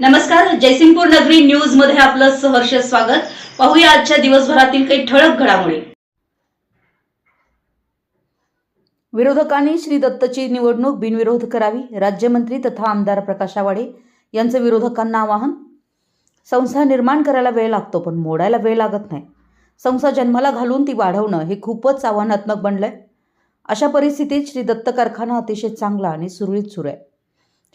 नमस्कार जयसिंगपूर नगरी न्यूजमध्ये आपलं सहर्ष स्वागत. पाहूया आजच्या दिवसभरातील काही ठळक घडामोडी. विरोधकांनी श्री दत्तची निवडणूक बिनविरोध करावी राज्यमंत्री तथा आमदार प्रकाश आवाडे यांचं विरोधकांना आवाहन. संस्था निर्माण करायला वेळ लागतो पण मोडायला वेळ लागत नाही. संस्था जन्माला घालून ती वाढवणं हे खूपच आव्हानात्मक बनलंय. अशा परिस्थितीत श्री दत्त कारखाना अतिशय चांगला आणि सुरळीत सुरू आहे.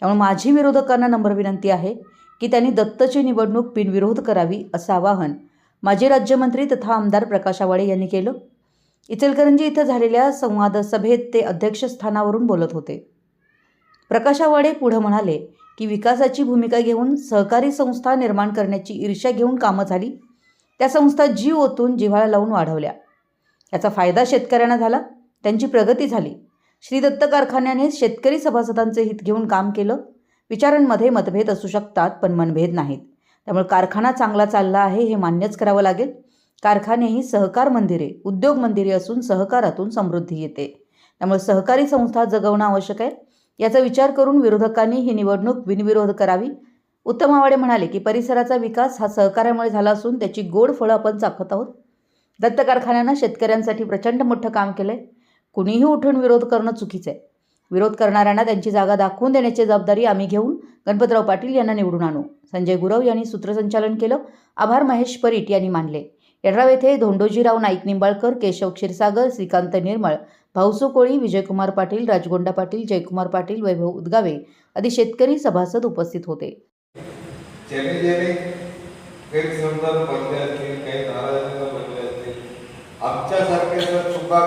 त्यामुळे माझी विरोधकांना नम्र विनंती आहे की त्यांनी दत्तची निवडणूक बिनविरोध करावी असं आवाहन माजी राज्यमंत्री तथा आमदार प्रकाश आवाडे यांनी केलं. इचलकरंजी इथं झालेल्या संवाद सभेत ते अध्यक्षस्थानावरून बोलत होते. प्रकाश आवाडे पुढं म्हणाले की विकासाची भूमिका घेऊन सहकारी संस्था निर्माण करण्याची ईर्ष्या घेऊन कामं झाली. त्या संस्था जीव ओतून जिव्हाळा लावून वाढवल्या. याचा फायदा शेतकऱ्यांना झाला. त्यांची प्रगती झाली. श्री दत्त कारखान्याने शेतकरी सभासदांचे हित घेऊन काम केलं. विचारांमध्ये मतभेद असू शकतात पण मनभेद नाहीत. त्यामुळे कारखाना चांगला चालला आहे हे मान्यच करावं लागेल. कारखाने ही सहकार मंदिरे उद्योग मंदिरे असून सहकारातून समृद्धी येते. त्यामुळे सहकारी संस्था जगवणं आवश्यक आहे. याचा विचार करून विरोधकांनी ही निवडणूक बिनविरोध करावी. उत्तम आवाडे म्हणाले की परिसराचा विकास हा सहकार्यामुळे झाला असून त्याची गोड फळं आपण चाखत आहोत. दत्त कारखान्यानं शेतकऱ्यांसाठी प्रचंड मोठं काम केलं आहे कुणीही उठून विरोध करणं चुकीचं आहे. विरोध करणाऱ्यांना त्यांची जागा दाखवून देण्याची जबाबदारी आम्ही घेऊन गणपतराव पाटील यांना निवडून आणू. संजय गुरव यांनी सूत्रसंचालन केलं. आभार महेश परीट यांनी मानले. यड्राव येथे धोंडोजीराव नाईक निंबाळकर केशव क्षीरसागर श्रीकांत निर्मळ भाऊसू कोळी विजयकुमार पाटील राजगोंडा पाटील जयकुमार पाटील वैभव उदगावे आदी शेतकरी सभासद उपस्थित होते. आमच्यासारखे जर चुका